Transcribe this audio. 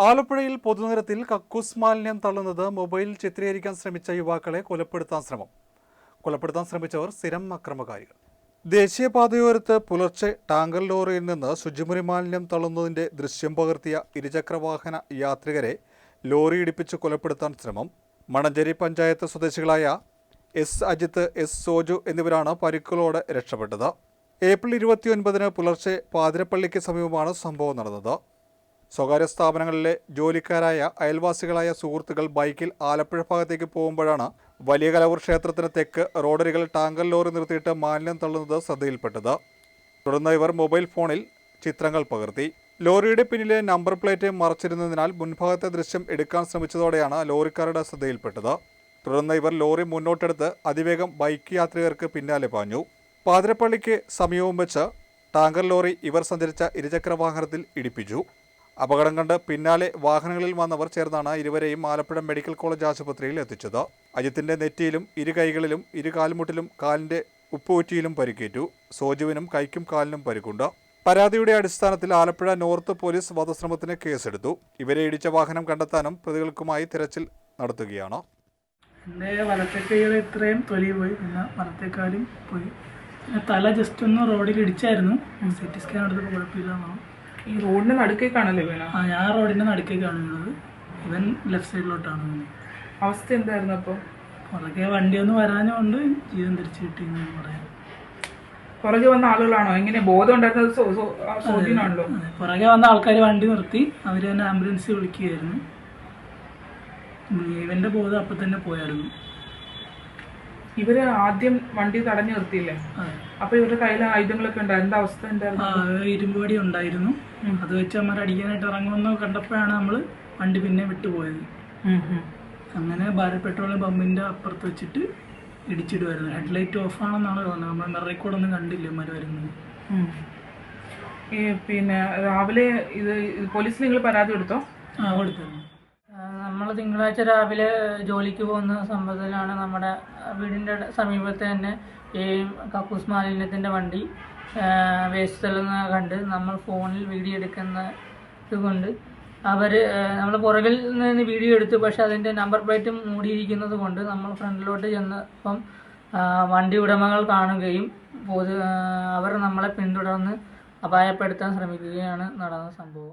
ആലപ്പുഴയിൽ പൊതുനിരത്തിൽ കക്കൂസ് മാലിന്യം തള്ളുന്നത് മൊബൈൽ ചിത്രീകരിക്കാൻ ശ്രമിച്ച യുവാക്കളെ കൊലപ്പെടുത്താൻ ശ്രമം. കൊലപ്പെടുത്താൻ ശ്രമിച്ചവർ സ്ഥിരം അക്രമകാരികൾ. ദേശീയപാതയോരത്ത് പുലർച്ചെ ടാങ്കർ ലോറിയിൽ നിന്ന് ശുചിമുറി മാലിന്യം തള്ളുന്നതിന്റെ ദൃശ്യം പകർത്തിയ ഇരുചക്രവാഹന യാത്രികരെ ലോറി ഇടിപ്പിച്ച് കൊലപ്പെടുത്താൻ ശ്രമം. മണഞ്ചേരി പഞ്ചായത്ത് സ്വദേശികളായ എസ് അജിത്ത് എസ് സോജു എന്നിവരാണ് പരിക്കുകളോടെ രക്ഷപ്പെട്ടത്. ഏപ്രിൽ ഇരുപത്തിയൊൻപതിന് പുലർച്ചെ പാതിരപ്പള്ളിക്ക് സമീപമാണ് സംഭവം നടന്നത്. സ്വകാര്യ സ്ഥാപനങ്ങളിലെ ജോലിക്കാരായ അയൽവാസികളായ സുഹൃത്തുക്കൾ ബൈക്കിൽ ആലപ്പുഴ ഭാഗത്തേക്ക് പോകുമ്പോഴാണ് വലിയ കലവൂർ ക്ഷേത്രത്തിന് തെക്ക് റോഡരികൾ ടാങ്കർ ലോറി നിർത്തിയിട്ട് മാലിന്യം തള്ളുന്നത് ശ്രദ്ധയിൽപ്പെട്ടത്. തുടർന്ന് ഇവർ മൊബൈൽ ഫോണിൽ ചിത്രങ്ങൾ പകർത്തി. ലോറിയുടെ പിന്നിലെ നമ്പർ പ്ലേറ്റ് മറച്ചിരുന്നതിനാൽ മുൻഭാഗത്തെ ദൃശ്യം എടുക്കാൻ ശ്രമിച്ചതോടെയാണ് ലോറിക്കാരുടെ ശ്രദ്ധയിൽപ്പെട്ടത്. തുടർന്ന് ഇവർ ലോറി മുന്നോട്ടെടുത്ത് അതിവേഗം ബൈക്ക് യാത്രികർക്ക് പിന്നാലെ പാഞ്ഞു. പാതിരപ്പള്ളിക്ക് സമീപം വെച്ച് ടാങ്കർ ലോറി ഇവർ സഞ്ചരിച്ച ഇരുചക്ര വാഹനത്തിൽ ഇടിപ്പിച്ചു. അപകടം കണ്ട് പിന്നാലെ വാഹനങ്ങളിൽ വന്നവർ ചേർന്നാണ് ഇരുവരെയും ആലപ്പുഴ മെഡിക്കൽ കോളേജ് ആശുപത്രിയിൽ എത്തിച്ചത്. അജിത്തിന്റെ നെറ്റിയിലും ഇരു കൈകളിലും ഇരു കാൽമുട്ടിലും കാലിന്റെ ഉപ്പുകുറ്റിയിലും പരിക്കേറ്റു. സോജുവിനും കൈക്കും കാലിനും പരിക്കുണ്ട്. പരാതിയുടെ അടിസ്ഥാനത്തിൽ ആലപ്പുഴ നോർത്ത് പോലീസ് വധശ്രമത്തിന് കേസെടുത്തു. ഇവരെ ഇടിച്ച വാഹനം കണ്ടെത്താനും പ്രതികൾക്കുമായി തിരച്ചിൽ നടത്തുകയാണ്. എന്റെ വലത്തെ കൈയുടെ ഇത്രയും തൊലി പോയി. പിന്നെ വലത്തേക്കാലും പോയി. പിന്നെ തല ജസ്റ്റ് ഒന്ന് റോഡിൽ ഇടിച്ചായിരുന്നു. സി ടി സ്കാൻ എടുത്തപ്പോൾ കുഴപ്പമില്ല എന്നാണ് ഈ റോഡിന്റെ നടുക്കേക്കാണല്ലേ വീണ? ആ ഞാൻ റോഡിന്റെ നടുക്കേക്കാണ് വീണത് ഇവൻ ലെഫ്റ്റ് സൈഡിലോട്ടാണ് വീണത് അവസ്ഥ എന്തായിരുന്നു അപ്പോൾ പുറകെ വണ്ടി ഒന്ന് വരാഞ്ഞുകൊണ്ട് ജീവൻ തിരിച്ചു കിട്ടി എന്ന് പറയാം. പുറകെ വന്ന ആളുകളാണോ? എങ്ങനെ ബോധം ഉണ്ടായിരുന്നത്? സോജിനാണല്ലോ പുറകെ വന്ന ആൾക്കാർ വണ്ടി നിർത്തി. അവർ തന്നെ ആംബുലൻസ് വിളിക്കുകയായിരുന്നു. ഇവന്റെ ബോധം അപ്പം തന്നെ പോയായിരുന്നു. ഇവർ ആദ്യം വണ്ടി തടഞ്ഞു നിർത്തിയില്ലേ? അപ്പൊ ഇവരുടെ കയ്യിൽ ആയുധങ്ങളൊക്കെ ഉണ്ടായിരുന്നു. എന്താ അവസ്ഥ എന്തായിരുന്നു? ഇരുമ്പടി ഉണ്ടായിരുന്നു. അത് വെച്ച് അമ്മ അടിക്കാനായിട്ട് ഇറങ്ങുമെന്ന് കണ്ടപ്പോഴാണ് നമ്മൾ വണ്ടി പിന്നെ വിട്ടുപോയത്. അങ്ങനെ ഭാരത് പെട്രോളിയം പമ്പിന്റെ അപ്പുറത്ത് വെച്ചിട്ട് ഇടിച്ചിടുമായിരുന്നു ഹെഡ്ലൈറ്റ് ഓഫ് ആണെന്നാണ് തോന്നുന്നത്. നമ്മൾ മിററിൽ കൂടെ ഒന്നും കണ്ടില്ല അമ്മ വരുന്നത്. പിന്നെ രാവിലെ ഇത് പോലീസിൽ നിങ്ങൾ പരാതി കൊടുത്തോ? ആ കൊടുത്തിരുന്നു. നമ്മൾ തിങ്കളാഴ്ച രാവിലെ ജോലിക്ക് പോകുന്ന സംഭവത്തിലാണ് നമ്മുടെ വീടിന്റെ സമീപത്തെ തന്നെ ഈ കക്കൂസ് മാലിന്യത്തിന്റെ വണ്ടി വേസ്റ്റ് തള്ളുന്ന കണ്ട് നമ്മൾ ഫോണിൽ വീഡിയോ എടുക്കുന്നത് കൊണ്ട് അവർ നമ്മൾ പുറകിൽ നിന്ന് വീഡിയോ എടുത്തു പക്ഷേ അതിന്റെ നമ്പർ പ്ലേറ്റ് മൂടിയിരിക്കുന്നത് കൊണ്ട് നമ്മൾ ഫ്രണ്ടിലോട്ട് ചെന്നപ്പം വണ്ടി ഉടമകൾ കാണുകയും പൊതു അവർ നമ്മളെ പിന്തുടർന്ന് അപായപ്പെടുത്താൻ ശ്രമിക്കുകയാണ് നടന്ന സംഭവം.